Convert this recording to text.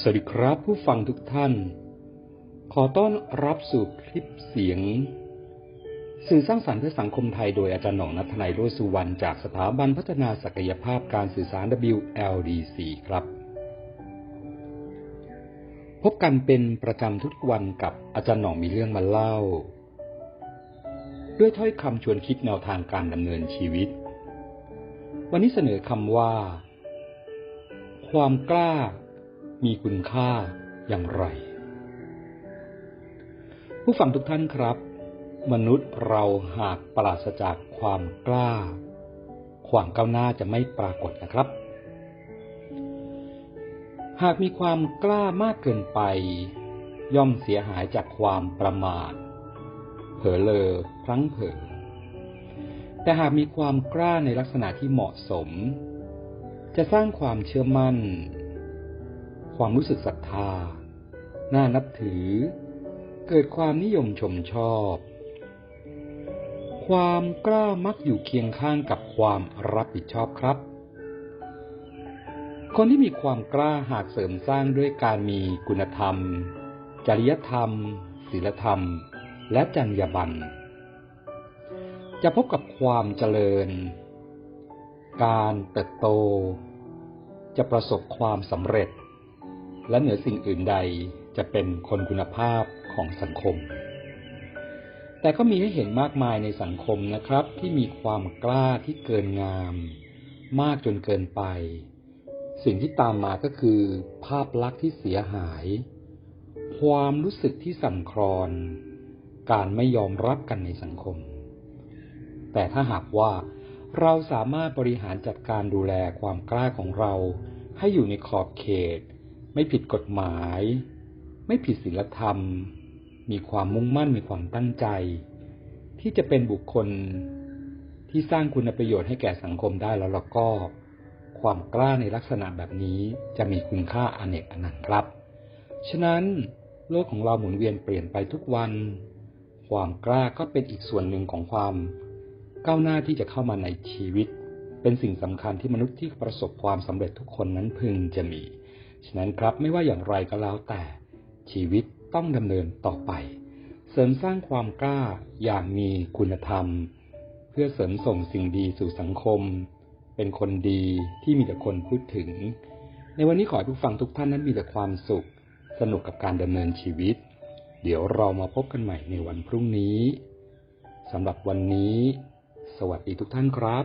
สวัสดีครับผู้ฟังทุกท่าน ขอต้อนรับสู่คลิปเสียง สื่อสร้างสรรค์เพื่อสังคมไทยโดยอาจารย์หน่องนัทนายโรสุวรรณจากสถาบันพัฒนาศักยภาพการสื่อสาร WLDC ครับ พบกันเป็นประจำทุกวันกับอาจารย์หน่องมีเรื่องมาเล่า ด้วยถ้อยคำชวนคิดแนวทางการดำเนินชีวิต วันนี้เสนอคำว่า ความกล้า มีคุณค่าอย่างไร ผู้ฟังทุกท่านครับ มนุษย์เราหากปราศจากความกล้า ความก้าวหน้าจะไม่ปรากฏนะครับ หากมีความกล้ามากเกินไป ย่อมเสียหายจากความประมาท เผลอเลอพลั้งเผลอแต่หากมีความกล้าในลักษณะที่เหมาะสม จะสร้างความเชื่อมั่น ความรู้สึกศรัทธา น่านับถือ เกิดความนิยมชมชอบ ความกล้ามักอยู่เคียงข้างกับความรับผิดชอบครับ คนที่มีความกล้าหากเสริมสร้างด้วยการมีคุณธรรม จริยธรรม ศีลธรรม และจรรยาบรรณจะพบกับความเจริญ การเติบโต จะประสบความสำเร็จ และเหนือสิ่งอื่นใดจะเป็นคนคุณภาพของสังคม แต่ก็มีให้เห็นมากมายในสังคมนะครับ ที่มีความกล้าที่เกินงาม มากจนเกินไป สิ่งที่ตามมาก็คือ ภาพลักษณ์ที่เสียหาย ความรู้สึกที่สั่นคลอน การไม่ยอมรับกันในสังคม แต่ถ้าหากว่าเราสามารถบริหารจัดการดูแลความกล้าของเราให้อยู่ในขอบเขต ไม่ผิดกฎหมาย ไม่ผิดศีลธรรม มีความมุ่งมั่นมีความตั้งใจ ที่จะเป็นบุคคลที่สร้างคุณประโยชน์ให้แก่สังคมได้แล้วเราก็ ความกล้าในลักษณะแบบนี้จะมีคุณค่าอเนกอนันต์ครับ ฉะนั้นโลกของเราหมุนเวียนเปลี่ยนไปทุกวัน ความกล้าก็เป็นอีกส่วนหนึ่งของความก้าวหน้าที่จะเข้ามาในชีวิต เป็นสิ่งสำคัญที่มนุษย์ที่ประสบความสำเร็จทุกคนนั้นพึงจะมี ฉะนั้นครับไม่ว่าอย่างไรก็แล้วแต่ ชีวิตต้องดำเนินต่อไป เสริมสร้างความกล้าอย่างมีคุณธรรม เพื่อเสริมส่งสิ่งดีสู่สังคม เป็นคนดีที่มีแต่คนพูดถึง ในวันนี้ขอให้ผู้ฟังทุกท่านนั้นมีแต่ความสุข สนุกกับการดำเนินชีวิต เดี๋ยวเรามาพบกันใหม่ในวันพรุ่งนี้สำหรับวันนี้ สวัสดีทุกท่านครับ